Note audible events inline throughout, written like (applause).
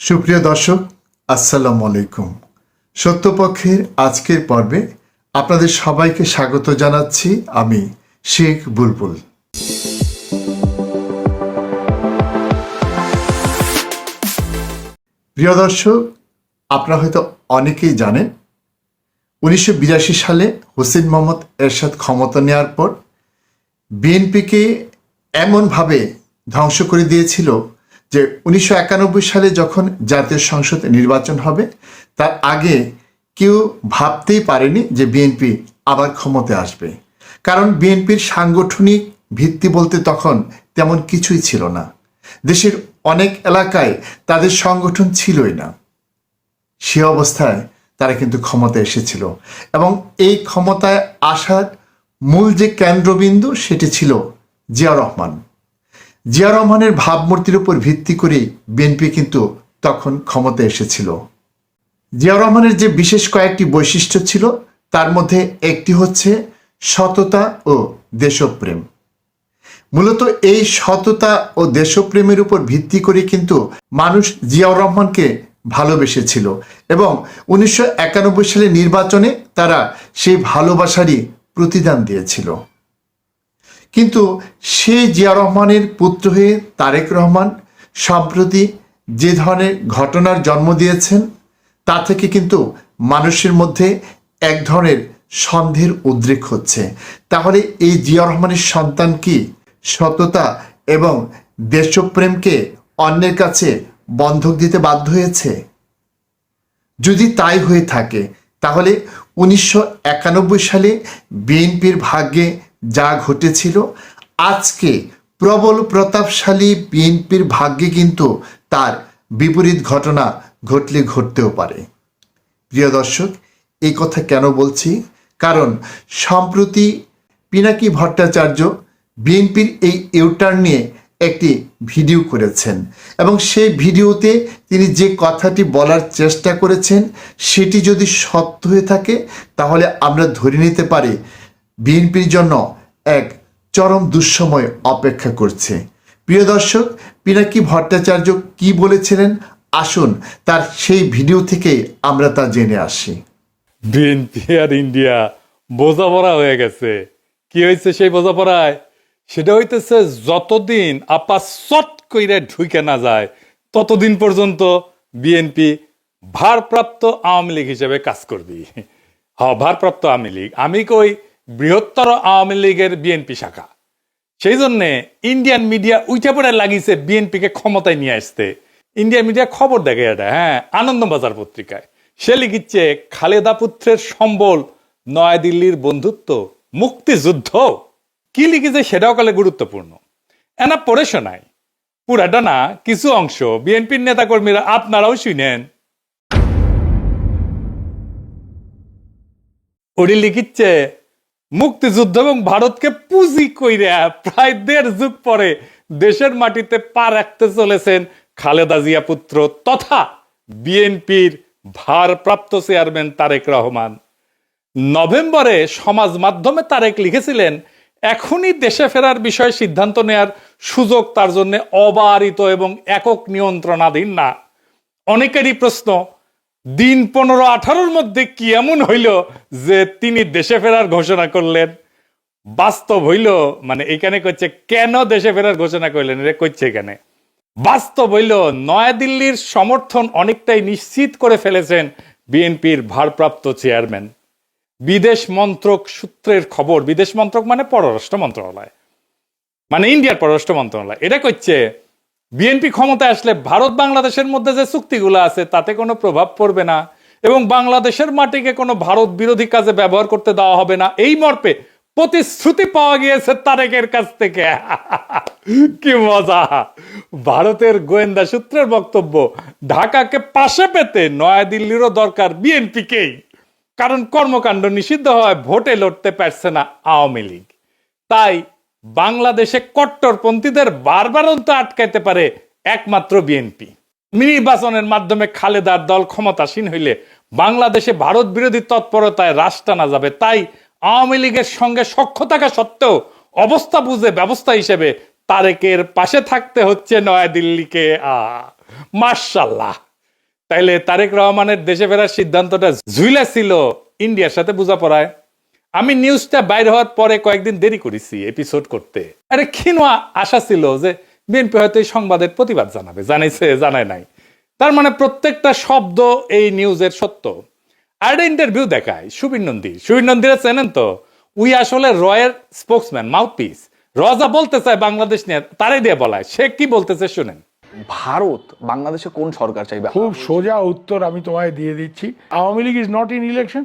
সুপ্রিয় দর্শক, আসসালামু আলাইকুম। সত্যপক্ষের আজকের পর্বে আপনাদের সবাইকে স্বাগত জানাচ্ছি আমি শেখ বুলবুল। প্রিয় দর্শক, আপনারা হয়তো অনেকেই জানেন, উনিশশো বিরাশি সালে হোসেন মোহাম্মদ এরশাদ ক্ষমতা নেওয়ার পর বিএনপিকে এমনভাবে ধ্বংস করে দিয়েছিল যে উনিশশো একানব্বই সালে যখন জাতীয় সংসদ নির্বাচন হবে, তার আগে কেউ ভাবতেই পারেনি যে বিএনপি আবার ক্ষমতায় আসবে। কারণ বিএনপির সাংগঠনিক ভিত্তি বলতে তখন তেমন কিছুই ছিল না। দেশের অনেক এলাকায় তাদের সংগঠন ছিলই না। সে অবস্থায় তারা কিন্তু ক্ষমতায় এসেছিল এবং এই ক্ষমতায় আসার মূল যে কেন্দ্রবিন্দু সেটি ছিল জিয়া রহমান। জিয়া রহমানের ভাবমূর্তির উপর ভিত্তি করে বিএনপি কিন্তু তখন ক্ষমতায় এসেছিল। জিয়া রহমানের যে বিশেষ কয়েকটি বৈশিষ্ট্য ছিল, তার মধ্যে একটি হচ্ছে সততা ও দেশপ্রেম। মূলত এই সততা ও দেশপ্রেমের উপর ভিত্তি করে কিন্তু মানুষ জিয়াউর রহমানকে ভালোবেসেছিল এবং উনিশশো একানব্বই সালে নির্বাচনে তারা সেই ভালোবাসারই প্রতিদান দিয়েছিল। কিন্তু সে জিয়া রহমানের পুত্র হয়ে তারেক রহমান, সম্প্রতি যে ধরনের ঘটনার জন্ম দিয়েছেন, তা থেকে কিন্তু মানুষের মধ্যে এক ধরনের সন্দেহের উদ্রেক হচ্ছে। তাহলে এই জিয়া রহমানের সন্তান কি সততা এবং দেশপ্রেমকে অন্যের কাছে বন্ধক দিতে বাধ্য হয়েছে? যদি তাই হয়ে থাকে, তাহলে উনিশশো একানব্বই সালে বিএনপির ভাগ্যে যা ঘটেছিল। আজকে প্রবল প্রতাপশালী বিএনপির ভাগ্যে কিন্তু তার বিপরীত ঘটনা ঘটলে ঘটতেও পারে। প্রিয় দর্শক, এই কথা কেন বলছি? কারণ সম্প্রতি পিনাকি ভট্টাচার্য বিএনপির এই ইউটার্ন নিয়ে একটি ভিডিও করেছেন এবং সেই ভিডিওতে তিনি যে কথাটি বলার চেষ্টা করেছেন সেটি যদি সত্য হয়ে থাকে, তাহলে আমরা ধরে নিতে পারি বিএনপির জন্য এক চরম দুঃসময় অপেক্ষা করছে। প্রিয় দর্শক, পিনাকি ভট্টাচার্য কি বলেছিলেন? আসুন তার সেই ভিডিও থেকে আমরা তা জেনে আসি। বিএনপি আর ইন্ডিয়া, বোঝাপড়া হয়ে গেছে। কি হয়েছে সেই বোঝাপড়ায়? সেটা হইতেছে যতদিন আপা চট কইরে ঢুকে না যায়, ততদিন পর্যন্ত বিএনপি ভারপ্রাপ্ত আওয়ামী লীগ হিসেবে কাজ করবি। হ্যাঁ ভারপ্রাপ্ত আওয়ামী লীগ। আমি কই বৃহত্তর আওয়ামী লীগের বিএনপি শাখা। সেই জন্যে ইন্ডিয়ান মিডিয়া উইঠে পড়ে লাগিয়েছে বিএনপিকে ক্ষমতায় নিয়ে আসতে। ইন্ডিয়ান মিডিয়া খবর দেখে এটা হ্যাঁ আনন্দবাজার পত্রিকায়। সে লিখিচ্ছে, খালেদা পুত্রের সম্বল, নয়াদিল্লির বন্ধুত্ব, মুক্তিযুদ্ধ। কি লিখেছে সেটাও কালে গুরুত্বপূর্ণ। এনা পড়ে শোনায় পুরাটা না, কিছু অংশ বিএনপির নেতাকর্মীরা আপনারাও শুনেন। ওটি লিখিচ্ছে মুক্তিযুদ্ধ এবং ভারতকে পুঁজি কইরা প্রায় দেড় যুগ পরে দেশের মাটিতে পা রাখতে চলেছেন খালেদা জিয়া পুত্র তথা বিএনপির ভারপ্রাপ্ত চেয়ারম্যান তারেক রহমান। নভেম্বরে সমাজ মাধ্যমে তারেক লিখেছিলেন, এখনই দেশে ফেরার বিষয়ে সিদ্ধান্ত নেয়ার সুযোগ তার জন্য অবারিত এবং একক নিয়ন্ত্রণাধীন না। অনেকেরই প্রশ্ন দিন পনেরো আঠারোর মধ্যে কি এমন হইল যে তিনি দেশে ফেরার ঘোষণা করলেন? বাস্তব হইল মানে এখানে করছে কেন দেশে ফেরার ঘোষণা করলেন? রে করছে এখানে। বাস্তব হইল, নয়াদিল্লির সমর্থন অনেকটাই নিশ্চিত করে ফেলেছেন বিএনপির ভারপ্রাপ্ত চেয়ারম্যান। বিদেশ মন্ত্রক সূত্রের খবর, বিদেশ মন্ত্রক মানে পররাষ্ট্র মন্ত্রণালয়। মানে ইন্ডিয়ার পররাষ্ট্র মন্ত্রণালয়। এটা করছে বিএনপি ক্ষমতায় আসলে ভারত বাংলাদেশের মধ্যে যে চুক্তিগুলো আছে, তাতে কোনো প্রভাব পড়বে না এবং বাংলাদেশের মাটিকে কোনো ভারত বিরোধী কাজে ব্যবহার করতে দেওয়া হবে না। এই মর্পে প্রতিশ্রুতি পাওয়া গিয়েছে তারেকের কাছ থেকে। (laughs) কি মজা! ভারতের গোয়েন্দা সূত্রের বক্তব্য, ঢাকাকে পাশে পেতে নয়াদিল্লিরও দরকার বিএনপিকেই কারণ কর্মকাণ্ড নিষিদ্ধ হয় ভোটে লড়তে পারছে না আওয়ামী লীগ। তাই বাংলাদেশে কট্টরপন্থীদের বারবারন্ত আটকাইতে পারে একমাত্র বিএনপি। নির্বাচনের মাধ্যমে খালেদার দল ক্ষমতাসীন হইলে বাংলাদেশে ভারত বিরোধী তৎপরতায় রাশ টানা যাবে। তাই আওয়ামী লীগের সঙ্গে সখ্য থাকা সত্ত্বেও অবস্থা বুঝে ব্যবস্থা হিসেবে তারেকের পাশে থাকতে হচ্ছে নয়াদিল্লিকে। মার্শাল্লাহ তাইলে তারেক রহমানের দেশে ফেরার সিদ্ধান্তটা ঝুইলা ছিল ইন্ডিয়ার সাথে বোঝাপড়ায়। আমি নিউজটা বাইর হওয়ার পরে কয়েকদিন দেরি করেছি এপিসোড করতে। আরে ক্ষীণ আশা ছিল যে বিএনপি হয়তো এই সংবাদের প্রতিবাদ জানাবে। জানাইছে জানায় নাই। তার মানে প্রত্যেকটা শব্দ এই নিউজের সত্য। আর একটা ইন্টারভিউ দেখায় সুবীর নন্দী। সুবীর নন্দীরা চেনেন তো? উই আসলে রয়ের স্পোক্সম্যান মাউথপিস রজা বলতে চায় বাংলাদেশ নিয়ে তারাই দিয়ে বলায়। সে কি বলতেছে শুনেন। ভারত বাংলাদেশে কোন সরকার চাইবে? খুব সোজা উত্তর আমি তোমায় দিয়ে দিচ্ছি। Awami League is not in election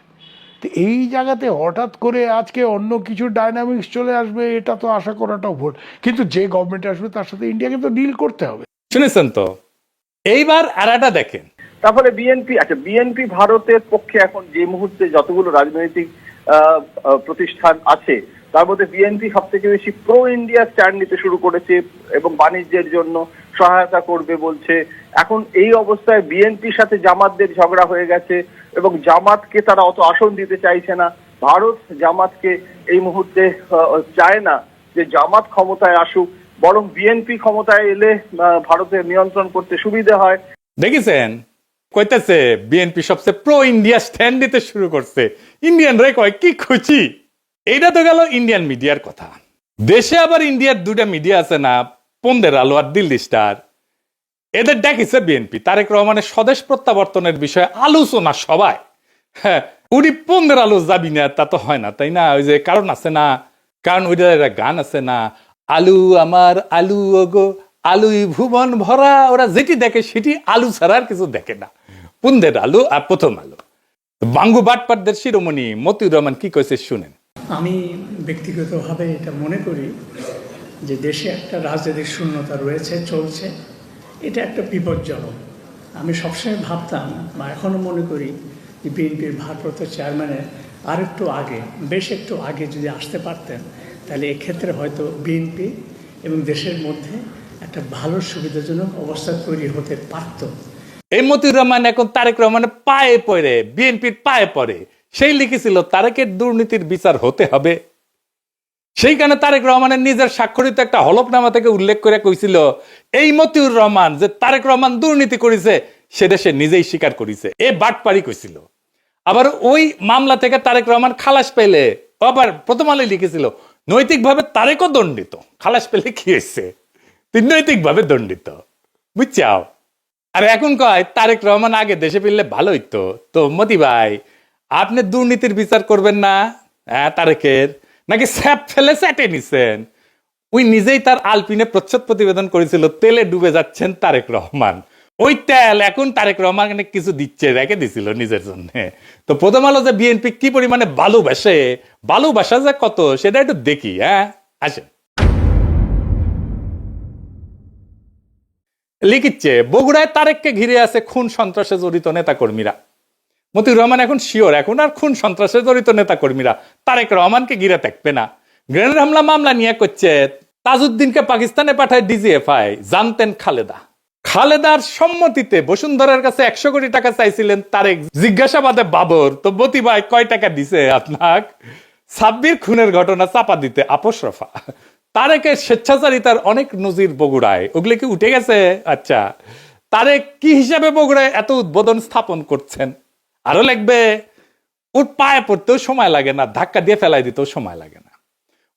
তো এই জায়গাতে হঠাৎ করে আজকে অন্য কিছু ডাইনামিক্স চলে আসবে এটা তো আশা করাটাও ভুল। কিন্তু যে গভর্নমেন্ট আসবে তার সাথে ইন্ডিয়াকে তো ডিল করতে হবে। শুনেছেন তো? এইবার আরাটা দেখেন। তারপরে বিএনপি আচ্ছা বিএনপি ভারতের পক্ষে এখন যে মুহূর্তে যতগুলো রাজনৈতিক প্রতিষ্ঠান আছে তার মধ্যে বিএনপি সব থেকে বেশি প্রো ইন্ডিয়া স্ট্যান্ড নিতে শুরু করেছে এবং বাণিজ্যের জন্য সহায়তা করবে বলছে। এখন এই অবস্থায় বিএনপির সাথে জামাতদের ঝগড়া হয়ে গেছে। এবং জামাতকে তারা অত আসন দিতে চাইছে না। ভারত জামাতকে এই মুহূর্তে চায় না যে জামাত ক্ষমতায় আসুক বরং বিএনপি ক্ষমতায় এলে আহ, ভারতের নিয়ন্ত্রণ করতে সুবিধা হয়। দেখেছেন? কইতেছে বিএনপি সবচেয়ে প্রো ইন্ডিয়া স্ট্যান্ড দিতে শুরু করছে। ইন্ডিয়ান রে কয় কি খুশি? এইটা তো গেল ইন্ডিয়ান মিডিয়ার কথা। দেশে আবার ইন্ডিয়ার দুটা মিডিয়া আছে না পন্দের আলো আর দিল্লি স্টার এদের ডাকিছে বিএনপি। তারেক রহমানের স্বদেশ প্রত্যাবর্তনের বিষয়ে আলোচনা সবাই হ্যাঁ উনি পন্দের আলো যাবি না, তা তো হয় না, তাই না? ওই যে কারণ আছে না? কারণ একটা গান আছে না? আলু আমার আলু, ওগো, আলুই ভুবন ভরা, ওরা যেটি দেখে সেটি আলু ছাড়া আর কিছু দেখে না। পুন্দের আলু আর প্রথম আলু। বাঙ্গু বাটপাটদের শিরোমণি মতিউর রহমান কি কইছে শুনেন। আমি ব্যক্তিগতভাবে এটা মনে করি যে দেশে একটা রাজনৈতিক শূন্যতা রয়েছে, চলছে। এটা একটা বিপজ্জনক। আমি সবসময় ভাবতাম বা এখনও মনে করি যে বিএনপির ভারপ্রাপ্ত চেয়ারম্যানের আরেকটু আগে, বেশ একটু আগে যদি আসতে পারতেন, তাহলে এক্ষেত্রে হয়তো বিএনপি এবং দেশের মধ্যে একটা ভালো সুবিধাজনক অবস্থা তৈরি হতে পারতো। এই রহমান এখন তারেক রহমানের পায়ে পড়ে, বিএনপির পায়ে পড়ে। সেই লিখেছিল, তারেকের দুর্নীতির বিচার হতে হবে। সেইখানে তারেক রহমানের নিজের স্বাক্ষরিত একটা হলফনামা থেকে উল্লেখ করে কইছিল, এই মতিউর রহমান যে তারেক রহমান দুর্নীতি করেছে, সে নিজেই স্বীকার করেছে। এ বাটপারি কইছিল। আবার ওই মামলা থেকে তারেক রহমান খালাস পেলে, আবার প্রথম আলোয় লিখেছিল, নৈতিকভাবে তারেকও দণ্ডিত। খালাস পেলে কি হয়েছে? তুই নৈতিকভাবে দণ্ডিত। বুঝছাও? আর এখন কয়, তারেক রহমান আগে দেশে ফিরলে ভালো হইতো। তো মতি ভাই, আপনি দুর্নীতির বিচার করবেন না হ্যাঁ তারেকের? নাকি স্যাপ ফেলে স্যাটে নিছেন? ওই নিজেই তার আলপিনে প্রচ্ছদ প্রতিবেদন করেছিল, তেলে ডুবে যাচ্ছেন তারেক রহমান। ওই তেল এখন তারেক রহমান কিছু দিচ্ছে, রেখে দিছিল নিজের জন্য। তো প্রথম আলো যে বিএনপি কি পরিমাণে ভালোবাসে, ভালোবাসা যে কত, সেটা একটু দেখি হ্যাঁ? আসেন। লিখিচ্ছে, বগুড়ায় তারেককে ঘিরে আছে খুন সন্ত্রাসে জড়িত নেতাকর্মীরা। মতিউর রহমান এখন শিওর, এখন আর খুন সন্ত্রাসে জড়িত নেতাকর্মীরা। তারেক রহমানকে ঘিরে থাকবে না। গ্রেনেড হামলা মামলা নিয়ে করছে তাজউদ্দিনকে পাকিস্তানে পাঠায় ডিজিএফআই, জানতেন খালেদা। খালেদার সম্মতিতে বসুন্ধরার কাছে একশো কোটি টাকা চাইছিলেন তারেক। জিজ্ঞাসাবাদে বাবর, তো বতি ভাই, কয় টাকা দিছে আপনাক? সাব্বির খুনের ঘটনা চাপা দিতে আপোষ রফা। তারেকের স্বেচ্ছাচারিতার অনেক নজির বগুড়ায়। ওগুলো কি উঠে গেছে? আচ্ছা। তারেক কি হিসাবে বগুড়ায় এত উদ্বোধন স্থাপন করছেন? আরও লাগবে ওর পায়ে পড়তেও সময় লাগে না, ধাক্কা দিয়ে ফেলাই দিতেও সময় লাগে না।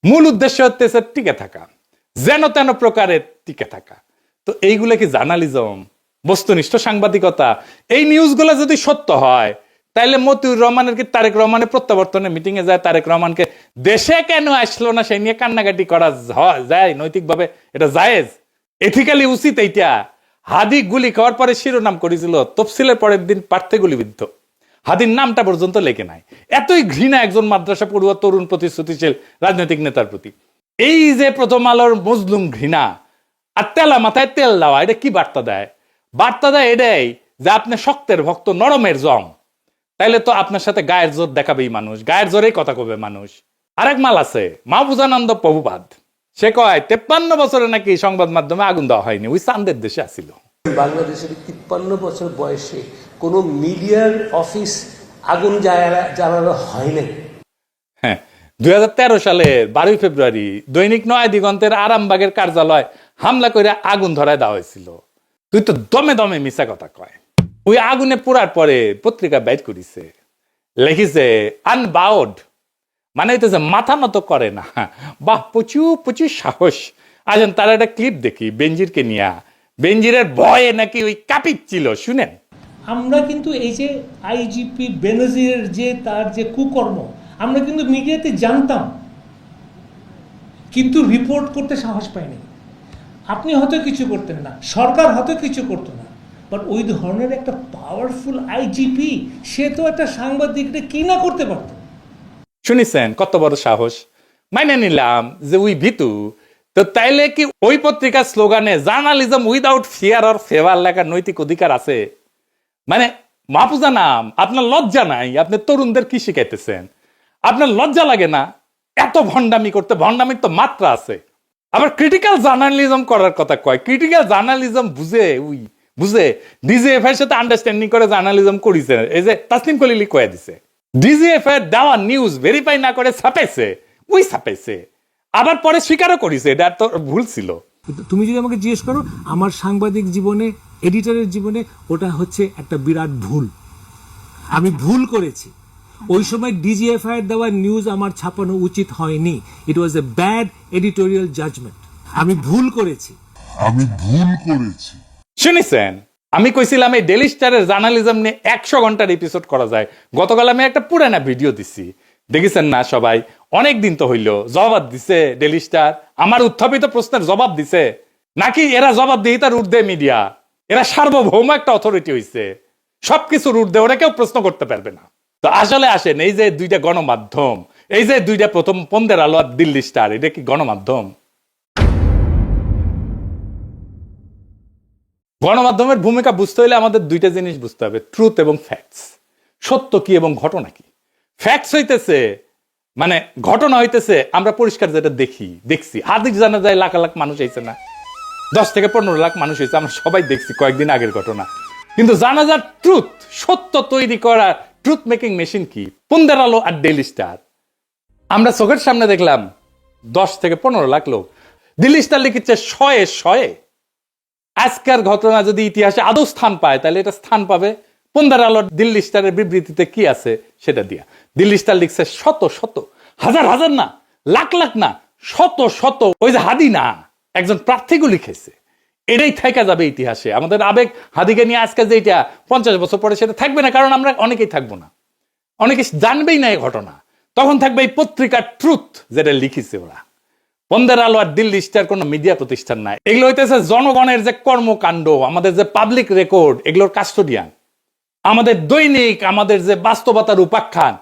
মূল উদ্দেশ্য হচ্ছে টিকে থাকা, যেন তেন প্রকারের টিকে থাকা। তো এইগুলো কি জার্নালিজম, বস্তুনিষ্ঠ সাংবাদিকতা? এই নিউজগুলো যদি সত্য হয় তাহলে মতিউর রহমানের কি তারেক রহমানের প্রত্যাবর্তনে মিটিং এ যায়? তারেক রহমানকে দেশে কেন আসলো না সেই নিয়ে কান্নাকাটি করা যায় নৈতিকভাবে? এটা জায়েজ? এথিক্যালি উচিত এইটা। হাদি গুলি খাওয়ার পরে শিরোনাম করেছিল, তফসিলের পরের দিন পার্থে গুলিবিদ্ধ। হাদির নামটা পর্যন্ত লেখে নাই। এতই ঘৃণা একজন মাদ্রাসা পড়ুয়া, তরুণ, প্রতিশ্রুতিশীল, রাজনৈতিক নেতার প্রতি। এই যে প্রথম আলোর মজলুম ঘৃণা, আর তেলা মাথায় তেল দেওয়া, এটা কি বার্তা দেয়? বার্তা দেয় এটাই যে আপনি শক্তের ভক্ত, নরমের জং তাইলে তো আপনার সাথে গায়ের জোর দেখাবেই মানুষ, গায়ের জোরেই কথা কবে মানুষ? আরেক মাল আছে, মাহফুজানন্দ প্রভুপাদ। সে কয়, তেপ্পান্ন বছরে নাকি সংবাদ মাধ্যমে আগুন দেওয়া হয়নি, ওই চান্দের দেশে আসিল। বাংলাদেশের তিপ্পান্ন বছর বয়সে কোনো মিডিয়ার অফিস আগুন জ্বালানো হয় বারোই ফেব্রুয়ারি দৈনিক নয় দিগন্তের আরামবাগের কার্যালয় হামলা করে আগুন ধরায় দেওয়া হয়েছিল। তুই তো দমে দমে মিশা কথা কয়। ওই আগুনে পোড়ার পরে পত্রিকা বাইট করিছে। লিখিছে আনবাউড মানে হইতেছে মাথা নত করে না। বাহ, প্রচুর প্রচুর সাহস। আসেন, তার একটা ক্লিপ দেখি বেঞ্জিরকে নিয়া। বেঞ্জিরের ভয়ে নাকি ওই কাঁপিচ্ছিল শুনেন? আমরা কিন্তু এই যে আইজিপি বেনজিরের যে তার যে কুকর্ম, আমরা কিন্তু মিডিয়াতে জানতাম, কিন্তু রিপোর্ট করতে সাহস পাইনি। আপনি হয়তো কিছু করতেন না, সরকার হয়তো কিছু করতো না বাট ওই ধরনের একটা পাওয়ারফুল আইজিপি সে তো একটা সাংবাদিকরা কি না করতে পারতো। শুনিছেন, কত বড় সাহস। মাইনে নিলাম যে উই ভিতু। তো তাইলে কি ওই পত্রিকার স্লোগানে journalism without fear or favour লেখার নৈতিক অধিকার আছে? মানে মাহফুজা নাম, আপনার লজ্জা নাই, আপনি তরুণদের কি শিখাইতেছেন? আপনার লজ্জা লাগে না? এত ভণ্ডামি করতে, ভণ্ডামির তো মাত্রা আছে। আবার ক্রিটিক্যাল জার্নালিজম করার কথা কয়। ক্রিটিক্যাল জার্নালিজম বুঝে, উই, বুঝে। ডিজিএফ এর সাথে আন্ডারস্ট্যান্ডিং করে জার্নালিজম করিছে। এই যে তাসলিম কলিলি কয়ে দিছে। ডিজিএফ এর দেওয়া নিউজ ভেরিফাই না করে ছাপাইছে। উই ছাপাইছে। আবার পরে স্বীকারও করিছে। এটা তো ভুল ছিল। তুমি যদি আমাকে জিজ্ঞেস করো, আমার সাংবাদিক জীবনে এডিটরের জীবনে ওটা হচ্ছে একটা বিরাট ভুল। আমি ভুল করেছি। ওই সময় ডিজিএফআই এর দেওয়া নিউজ আমার ছাপানো উচিত হয়নি। It was a bad editorial judgment আমি ভুল করেছি। আমি ভুল করেছি। শুনেছেন? আমি কইছিলাম এই ডেলি স্টারের জার্নালিজম নিয়ে একশো ঘণ্টার এপিসোড করা যায়। গতকাল আমি একটা পুরানা ভিডিও দিছি। দেখেছেন না সবাই? অনেক দিন তো হইল জবাব দিছে ডেলি স্টার আমার উত্থাপিত প্রশ্নের জবাব দিছে। নাকি এরা জবাব দিয়ে তার উর্ধে মিডিয়া এরা সার্বভৌম একটা অথরিটি হইছে। সবকিছুর উর্ধে ওরা কেউ প্রশ্ন করতে পারবে না। তো আসলে আসেন, এই যে দুইটা গণমাধ্যম, এই যে দুইটা প্রথম পন্দের আলো আর দিল্লি স্টার, এটা কি গণমাধ্যম? গণমাধ্যমের ভূমিকা বুঝতে হলে আমাদের দুইটা জিনিস বুঝতে হবে ট্রুথ এবং ফ্যাক্টস সত্য কি এবং ঘটনা কি? ফ্যাক্টস হইতেছে মানে ঘটনা হইতেছে, আমরা পরিষ্কার যেটা দেখি, দেখছি। হাদিস জানা যায় লাখ লাখ মানুষ হয়েছে না। দশ থেকে পনেরো লাখ মানুষ হয়েছে, আমরা সবাই দেখছি কয়েকদিন আগের ঘটনা। কিন্তু জানা যার ট্রুথ সত্য তৈরি করা ট্রুথ মেকিং মেশিন কি? পুন্দের আলো আর ডেইলি স্টার আমরা চোখের সামনে দেখলাম দশ থেকে পনেরো লাখ লোক। দিল্লি স্টার লিখেছে শয়ে শয়ে। আজকের ঘটনা যদি ইতিহাসে আদৌ স্থান পায়, তাহলে এটা স্থান পাবে। পন্দার আলোর দিল্লি স্টারের বিবৃতিতে কি আছে, সেটা দিয়া। দিল্লি স্টার লিখছে শত শত, হাজার হাজার না, লাখ লাখ না, শত শত, ওই যে হাদি না। একজন প্রার্থীও লিখেছে। এটাই থেকে যাবে ইতিহাসে। আমাদের আবেগ হাদিকে নিয়ে আজকে যে এটা পঞ্চাশ বছর পরে সেটা থাকবে না, কারণ আমরা অনেকেই থাকব না। অনেকে জানবেই না এই ঘটনা। তখন থাকবে এই পত্রিকার ট্রুথ যেটা লিখেছে ওরা। পন্দের আলো আর দিল্লি স্টার কোনো মিডিয়া প্রতিষ্ঠান নাই। এগুলো হইতেছে জনগণের যে কর্মকাণ্ড, আমাদের যে পাবলিক রেকর্ড এগুলোর কাস্টোডিয়ান আমাদের দৈনিক, আমাদের যে বাস্তবতার উপাখ্যান,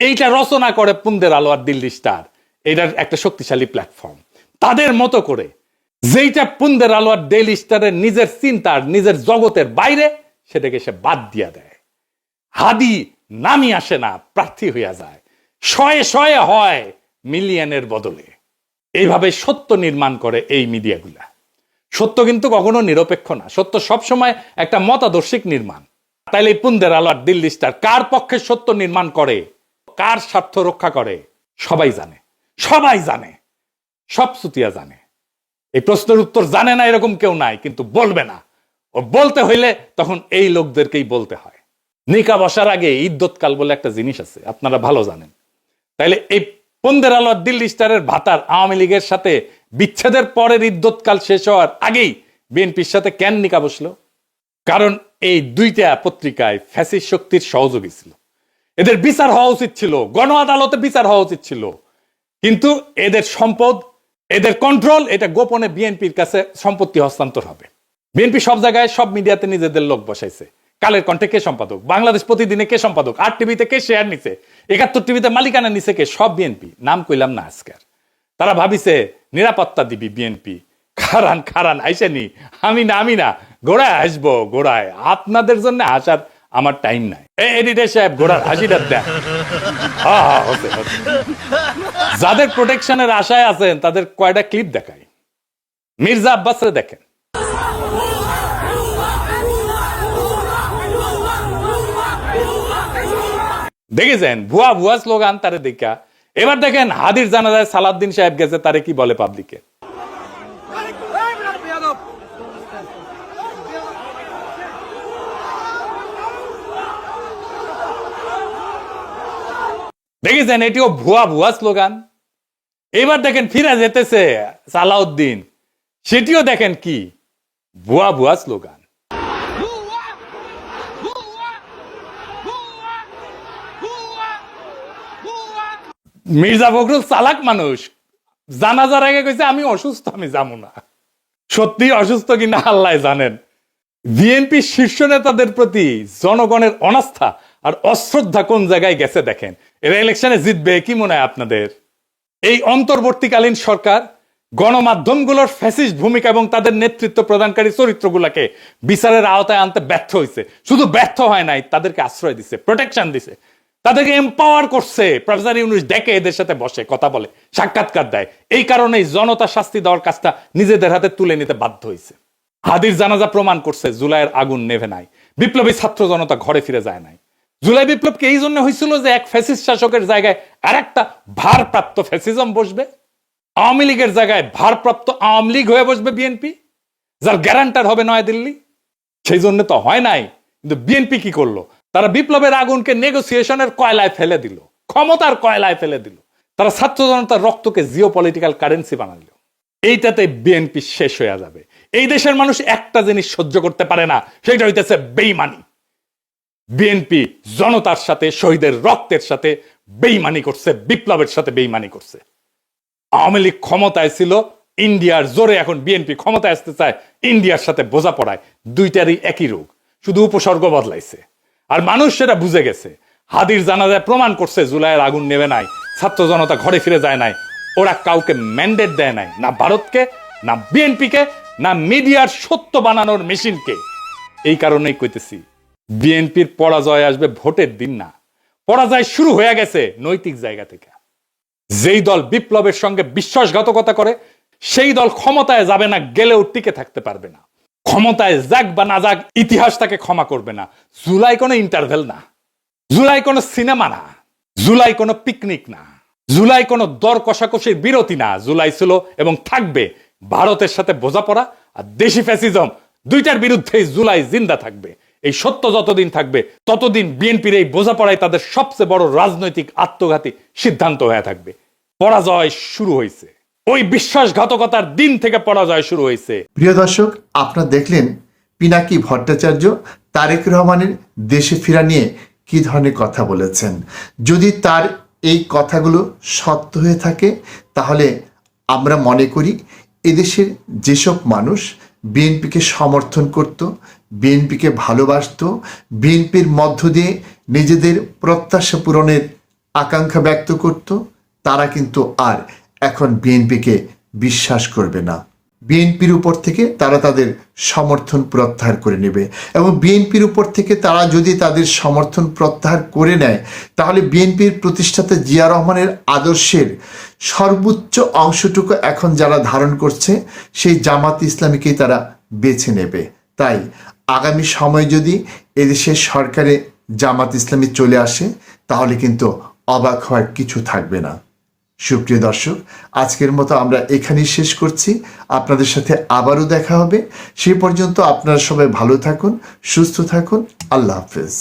এইটা রচনা করে পুন্দের আলো আর দিল্লি স্টার। এটার একটা শক্তিশালী প্ল্যাটফর্ম তাদের মতো করে যেইটা পুন্দের আলো আর ডেইলি স্টারের নিজের চিন্তার, নিজের জগতের বাইরে, সেটাকে সে বাদ দিয়া দেয়। হাদি নামি আসে না, প্রার্থী হইয়া যায়। শয়ে শয়ে হয় মিলিয়নের বদলে। এইভাবে সত্য নির্মাণ করে এই মিডিয়াগুলা। সত্য কিন্তু কখনো নিরপেক্ষ না। সত্য সবসময় একটা মতাদর্শিক নির্মাণ। তাইলে পুন্দের আলো আর দিল্লি স্টার কার পক্ষে সত্য নির্মাণ করে? কার স্বার্থ রক্ষা করে? সবাই জানে। সবাই জানে। সব সুতিয়া জানে। এই প্রশ্নের উত্তর জানে না এরকম কেউ নাই, কিন্তু বলবে না। ও বলতে হইলে তখন এই লোকদেরকেই বলতে হয়। নিকা বসার আগে ইদ্যৎকাল বলে একটা জিনিস আছে, আপনারা ভালো জানেন। তাইলে এই পন্দের আলো দিল্লি স্টারের ভাতার আওয়ামী লীগের সাথে বিচ্ছেদের পরের ইদ্যৎকাল শেষ হওয়ার আগেই বিএনপির সাথে কেন নিকা বসল কারণ এই দুইটা পত্রিকায় ফ্যাসিস শক্তির সহযোগী ছিল। এদের বিচার হওয়া উচিত ছিল গণ আদালতে বিচার হওয়া উচিত ছিল। কিন্তু এদের সম্পদ এদের কন্ট্রোল এটা গোপনে বিএনপির কাছে সম্পত্তি হস্তান্তর হবে। বিএনপি সব জায়গায়, সব মিডিয়াতে নিজেদের লোক বসাইছে। কালের কণ্ঠে কে সম্পাদক? বাংলাদেশ প্রতিদিনে কে সম্পাদক? আর টিভিতে কে শেয়ার নিছে? একাত্তর টিভিতে মালিকানা নিছে কে? সব বিএনপি নাম কইলাম না আজকের। তারা ভাবিছে, নিরাপত্তা দিবি বিএনপি খারান খারান, আইসেনি। আমি না আমি না। গোড়ায় আসব, গোড়ায়। আপনাদের জন্য আসার আমার টাইম নাই। এডিটর সাহেব, ঘোড়ার হাসিটা হচ্ছে। যাদের প্রোটেকশনের আশায় আছেন, তাদের কয়টা ক্লিপ দেখাই? মির্জা আব্বাসরে দেখেন। দেখেছেন? ভুয়া ভুয়া স্লোগান তারে দেখা। এবার দেখেন হাদির জানাজায় সালাদ্দিন সাহেব গেছে, তারে কি বলে পাবলিকে দেখেছেন, এটিও ভুয়া ভুয়া স্লোগান। এবার দেখেন ফিরে যেতেছে সালাউদ্দিন। সেটিও দেখেন কি? ভুয়া ভুয়া স্লোগান। মির্জা ফখরুল চালাক মানুষ। জানাজার আগে কইছে, আমি অসুস্থ, আমি যাব না। সত্যি অসুস্থ কিনা আল্লাহ জানেন। বিএনপি শীর্ষ নেতাদের প্রতি জনগণের অনাস্থা আর অশ্রদ্ধা কোন জায়গায় গেছে দেখেন। এরা ইলেকশনে জিতবে, কি মনে হয় আপনাদের? এই অন্তর্বর্তীকালীন সরকার গণমাধ্যমগুলোর ফ্যাসিস্ট ভূমিকা এবং তাদের নেতৃত্ব প্রদানকারী চরিত্রগুলোকে বিচারের আওতায় আনতে ব্যর্থ হয়েছে। শুধু ব্যর্থ হয় নাই, তাদেরকে আশ্রয় দিছে প্রোটেকশন দিছে। তাদেরকে এম্পাওয়ার করছে। প্রফেসর ইউনুস ডেকে এদের সাথে বসে, কথা বলে, সাক্ষাৎকার দেয়। এই কারণেই জনতা শাস্তি দেওয়ার কাজটা নিজেদের হাতে তুলে নিতে বাধ্য হয়েছে। হাদির জানাজা প্রমাণ করছে, জুলাইয়ের আগুন নেভে নাই। বিপ্লবী ছাত্র জনতা ঘরে ফিরে যায় নাই। জুলাই বিপ্লবকে এই জন্য হয়েছিল যে এক ফ্যাসিস্ট শাসকের জায়গায় আর একটা ভারপ্রাপ্ত ফ্যাসিজম বসবে। আওয়ামী লীগের জায়গায় ভারপ্রাপ্ত আওয়ামী লীগ হয়ে বসবে বিএনপি, যার গ্যারান্টার হবে নয়াদিল্লি। সেই জন্য তো হয় নাই, কিন্তু বিএনপি কি করল? তারা বিপ্লবের আগুনকে নেগোসিয়েশনের কয়লায় ফেলে দিল, ক্ষমতার কয়লায় ফেলে দিল। তারা ছাত্র জনতার রক্তকে জিও পলিটিক্যাল কারেন্সি বানালো। এইটাতে বিএনপি শেষ হয়ে যাবে। এই দেশের মানুষ একটা জিনিস সহ্য করতে পারে না, সেটা হইতেছে বেইমানি। বিএনপি জনতার সাথে, শহীদের রক্তের সাথে বেইমানি করছে, বিপ্লবের সাথে বেইমানি করছে। আওয়ামী লীগ ক্ষমতায় ছিল, ইন্ডিয়ার জোরে এখন বিএনপি ক্ষমতায় আসতে চায়, ইন্ডিয়ার সাথে বোঝা পড়ায়, দুইটারই একই রোগ, শুধু উপসর্গ বদলাইছে। আর মানুষ সেটা বুঝে গেছে, হাদির জানাজায় প্রমাণ করছে, জুলাইয়ের আগুন নেবে নাই, ছাত্র জনতা ঘরে ফিরে যায় নাই, ওরা কাউকে ম্যান্ডেট দেয় নাই, না ভারতকে, না বিএনপিকে, না মিডিয়ার সত্য বানানোর মেশিনকে। এই কারণেই কইতেছি বিএনপির পরাজয় আসবে ভোটের দিন না। পরাজয় শুরু হয়ে গেছে নৈতিক জায়গা থেকে। যেই দল বিপ্লবের সঙ্গে বিশ্বাসঘাতকতা করে, সেই দল ক্ষমতায় যাবে না, গেলেও টিকে থাকতে পারবে না। ক্ষমতায় যাক বা না যাক, ইতিহাস তাকে ক্ষমা করবে না। জুলাই কোনো ইন্টারভেল না। জুলাই কোনো সিনেমা না। জুলাই কোনো পিকনিক না। জুলাই কোনো দর কষাকষির বিরতি না। জুলাই ছিল এবং থাকবে ভারতের সাথে বোঝাপড়া আর দেশি ফ্যাসিজম দুইটার বিরুদ্ধেই জুলাই জিন্দা থাকবে। এই সত্য যতদিন থাকবে, ততদিন বিএনপির এই বোঝাপড়াই তাদের সবচেয়ে বড় রাজনৈতিক আত্মঘাতী সিদ্ধান্ত হয়ে থাকবে। পরাজয় শুরু হয়েছে। ওই বিশ্বাসঘাতকতার দিন থেকে পরাজয় শুরু হয়েছে। প্রিয় দর্শক, আপনারা দেখলেন পিনাকি ভট্টাচার্য, তারেক রহমানের দেশে ফেরা নিয়ে কি ধরনের কথা বলেছেন। যদি তার এই কথাগুলো সত্য হয়ে থাকে, তাহলে আমরা মনে করি এদেশের যেসব মানুষ বিএনপিকে সমর্থন করত বিএনপিকে ভালোবাসতো। বিএনপির মধ্য দিয়ে নিজেদের প্রত্যাশা পূরণের আকাঙ্ক্ষা ব্যক্ত করত। তারা কিন্তু আর এখন বিএনপিকে বিশ্বাস করবে না। বিএনপির উপর থেকে তারা তাদের সমর্থন প্রত্যাহার করে নেবে এবং বিএনপির উপর থেকে তারা যদি তাদের সমর্থন প্রত্যাহার করে নেয়, তাহলে বিএনপির প্রতিষ্ঠাতা জিয়া রহমানের আদর্শের সর্বোচ্চ অংশটুকু এখন যারা ধারণ করছে, সেই জামাত ইসলামীকেই তারা বেছে নেবে। তাই আগামী সময় যদি এদেশের সরকারে জামাত ইসলামী চলে আসে, তাহলে কিন্তু অবাক হওয়ার কিছু থাকবে না। সুপ্রিয় দর্শক, আজকের মতো আমরা এখানেই শেষ করছি। আপনাদের সাথে আবারও দেখা হবে। সেই পর্যন্ত আপনারা সবাই ভালো থাকুন, সুস্থ থাকুন। আল্লাহ হাফেজ।